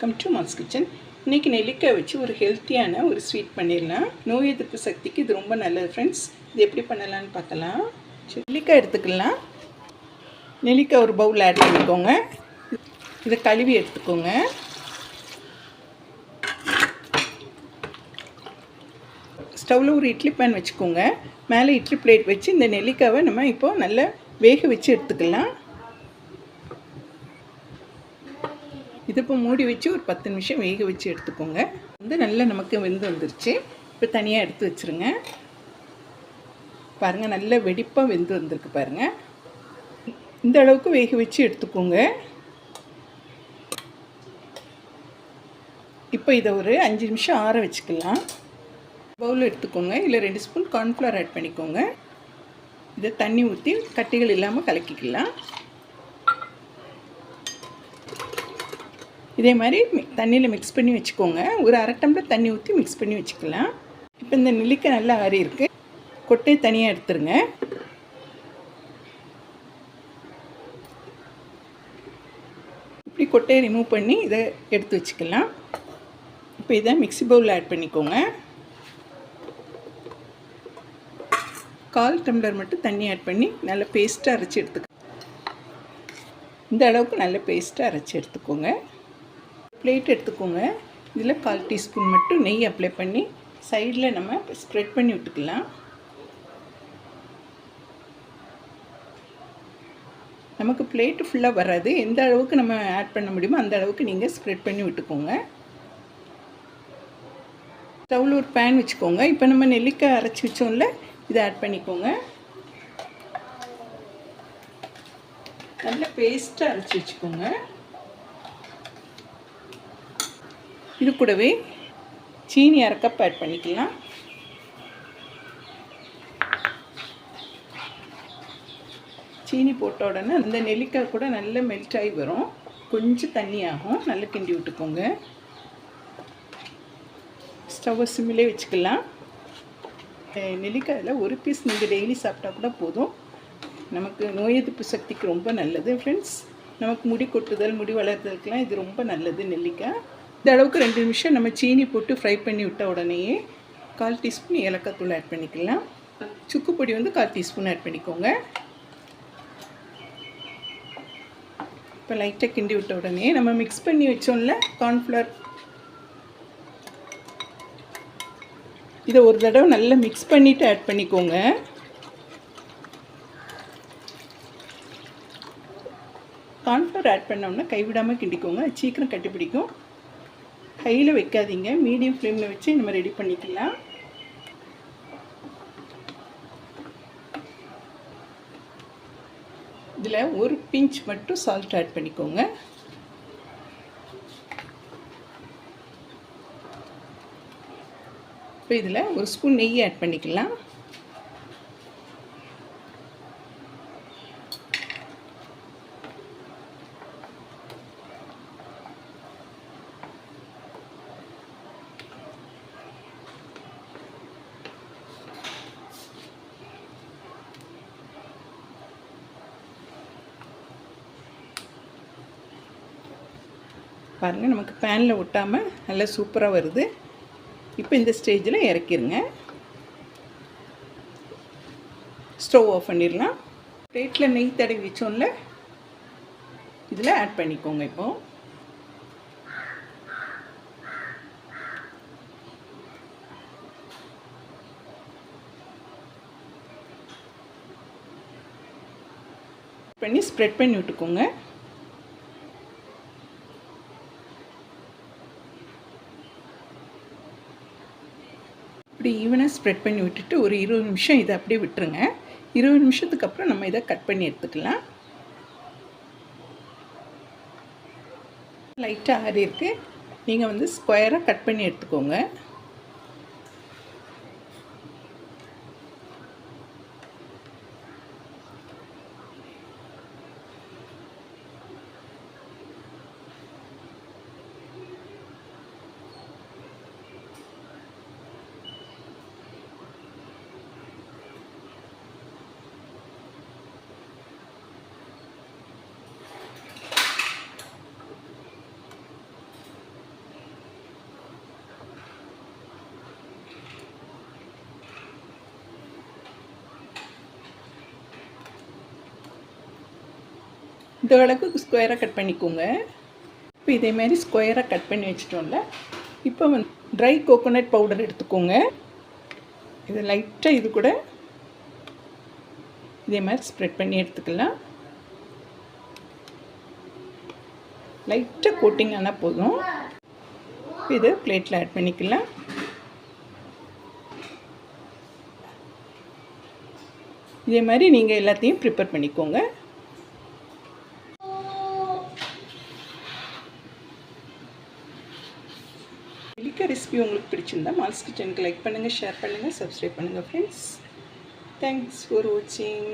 Welcome to mass kitchen இன்றைக்கி நெல்லிக்காய் வச்சு ஒரு ஹெல்த்தியான ஒரு ஸ்வீட் பண்ணிடலாம். நோய் எதிர்ப்பு சக்திக்கு இது ரொம்ப நல்லது ஃப்ரெண்ட்ஸ் இது எப்படி பண்ணலான்னு பார்க்கலாம். நெல்லிக்காய் எடுத்துக்கலாம். நெல்லிக்காய் ஒரு பவுல் ஆட் பண்ணிக்கோங்க. இதை கழுவி எடுத்துக்கோங்க. ஸ்டவ்வில் ஒரு இட்லி பேன் வச்சுக்கோங்க. மேலே இட்லி பிளேட் வச்சு இந்த நெல்லிக்காவை நம்ம இப்போது நல்லா வேக வச்சு எடுத்துக்கலாம். இது இப்போ மூடி வச்சு ஒரு பத்து நிமிஷம் வேக வச்சு எடுத்துக்கோங்க. வந்து நல்லா நமக்கு வெந்து வந்துருச்சு. இப்போ தனியாக எடுத்து வச்சுருங்க. பாருங்கள் நல்ல வெடிப்பாக வெந்து வந்திருக்கு பாருங்கள் இந்த அளவுக்கு வேக வச்சு எடுத்துக்கோங்க. இப்போ இதை ஒரு அஞ்சு நிமிஷம் ஆற வச்சுக்கலாம். பவுல் எடுத்துக்கோங்க. இல்லை ரெண்டு ஸ்பூன் கார்ன்ஃப்ளவர் ஆட் பண்ணிக்கோங்க. இதை தண்ணி ஊற்றி கட்டிகள் இல்லாமல் கலக்கிக்கலாம். இதே மாதிரி தண்ணியில் மிக்ஸ் பண்ணி வச்சுக்கோங்க. ஒரு அரை டம்ளர் தண்ணி ஊற்றி மிக்ஸ் பண்ணி வச்சுக்கலாம். இப்போ இந்த நெல்லிக்காய் நல்லா ஆறி இருக்கு. கொட்டையை தனியாக எடுத்துருங்க. இப்படி கொட்டையை ரிமூவ் பண்ணி இதை எடுத்து வச்சுக்கலாம். இப்போ இதை மிக்ஸி பவுலில் ஆட் பண்ணிக்கோங்க. கால் டம்ளர் மட்டும் தண்ணி ஆட் பண்ணி நல்ல பேஸ்ட்டாக அரைச்சி எடுத்துக்க இந்த அளவுக்கு நல்ல பேஸ்ட்டாக அரைச்சி எடுத்துக்கோங்க. பிளேட் எடுத்துக்கோங்க. இதில் கால் டீஸ்பூன் மட்டும் நெய் அப்ளை பண்ணி சைடில் நம்ம ஸ்ப்ரெட் பண்ணி விட்டுக்கலாம். நமக்கு பிளேட்டு ஃபுல்லாக வராது. எந்த அளவுக்கு நம்ம ஆட் பண்ண முடியுமோ அந்த அளவுக்கு நீங்கள் ஸ்ப்ரெட் பண்ணி விட்டுக்கோங்க. ஸ்டவ்வில் ஒரு பேன் வச்சுக்கோங்க. இப்போ நம்ம நெல்லிக்காய் அரைச்சி வச்சோம்ல இதை ஆட் பண்ணிக்கோங்க. நல்ல பேஸ்ட்டாக அரைச்சி வச்சுக்கோங்க. இது கூடவே சீனி அரை கப் ஆட் பண்ணிக்கலாம். சீனி போட்ட உடனே அந்த நெல்லிக்காய் கூட நல்ல மெல்ட் ஆகி வரும். கொஞ்சம் தண்ணி ஆகும். நல்லா கிண்டி விட்டுக்கோங்க. ஸ்டவ்வை சிம்மிலே வச்சுக்கலாம். நெல்லிக்காயில் ஒரு பீஸ் நீங்கள் டெய்லி சாப்பிட்டா கூட போதும். நமக்கு நோய் எதிர்ப்பு சக்திக்கு ரொம்ப நல்லது ஃப்ரெண்ட்ஸ் நமக்கு முடி கொட்டுதல் முடி வளர்த்ததுக்கெலாம் இது ரொம்ப நல்லது நெல்லிக்காய். இந்த அளவுக்கு ரெண்டு நிமிஷம் நம்ம சீனி போட்டு ஃப்ரை பண்ணி விட்ட உடனேயே கால் டீஸ்பூன் ஏலக்காய் தூள் ஆட் பண்ணிக்கலாம். சுக்கு பொடி வந்து கால் டீஸ்பூன் ஆட் பண்ணிக்கோங்க. இப்போ லைட்டாக கிண்டி விட்ட உடனே நம்ம மிக்ஸ் பண்ணி வச்சோம்ல கார்ன்ஃப்ளவர் இதை ஒரு தடவை நல்லா மிக்ஸ் பண்ணிவிட்டு ஆட் பண்ணிக்கோங்க. கார்ன்ஃப்ளவர் ஆட் பண்ணோம்னா கைவிடாமல் கிண்டிக்கோங்க. சீக்கிரம் கட்டிப்பிடிக்கும் ஹையில் வைக்காதீங்க. மீடியம் ஃப்ளேமில் வச்சு நம்ம ரெடி பண்ணிக்கலாம். இதில் ஒரு பிஞ்ச் மட்டும் சால்ட் ஆட் பண்ணிக்கோங்க. இப்போ இதில் ஒரு ஸ்பூன் நெய் ஆட் பண்ணிக்கலாம். பாருங்கள் நமக்கு பேனில் ஒட்டாமல் நல்லா சூப்பராக வருது. இப்போ இந்த ஸ்டேஜில் இறக்கிருங்க. ஸ்டவ் ஆஃப் பண்ணிடலாம். பிளேட்டில் நெய் தடவி வச்சோம்ல இதில் ஆட் பண்ணிக்கோங்க இப்போ. பண்ணி ஸ்ப்ரெட் பண்ணி விட்டுக்கோங்க. இப்படி ஈவனாக ஸ்ப்ரெட் பண்ணி விட்டுட்டு ஒரு இருபது நிமிஷம் இதை அப்படியே விட்டுருங்க. இருபது நிமிஷத்துக்கு அப்புறம் நம்ம இதை கட் பண்ணி எடுத்துக்கலாம். லைட்டாக ஆறி இருக்குது நீங்கள் வந்து ஸ்கொயராக கட் பண்ணி எடுத்துக்கோங்க. இந்த அளவுக்கு ஸ்கொயராக கட் பண்ணிக்கோங்க. இப்போ இதே மாதிரி ஸ்கொயராக கட் பண்ணி வச்சிட்டோம்ல இப்போ வந்து ட்ரை கோகோனட் பவுடர் எடுத்துக்கோங்க. இது லைட்டாக இது கூட இதே மாதிரி ஸ்ப்ரெட் பண்ணி எடுத்துக்கலாம். லைட்டாக கோட்டிங் ஆனால் போதும். இதை பிளேட்டில் ஆட் பண்ணிக்கலாம். இதே மாதிரி நீங்கள் எல்லாத்தையும் ப்ரிப்பேர் பண்ணிக்கோங்க. நெல்லிக்காய் ரெசிபி உங்களுக்கு பிடிச்சிருந்தா மால்ஸ் கிச்சனுக்கு லைக் பண்ணுங்கள் ஷேர் பண்ணுங்கள் சப்ஸ்கிரைப் பண்ணுங்கள் ஃப்ரெண்ட்ஸ் தேங்க்ஸ் ஃபார் வாட்சிங்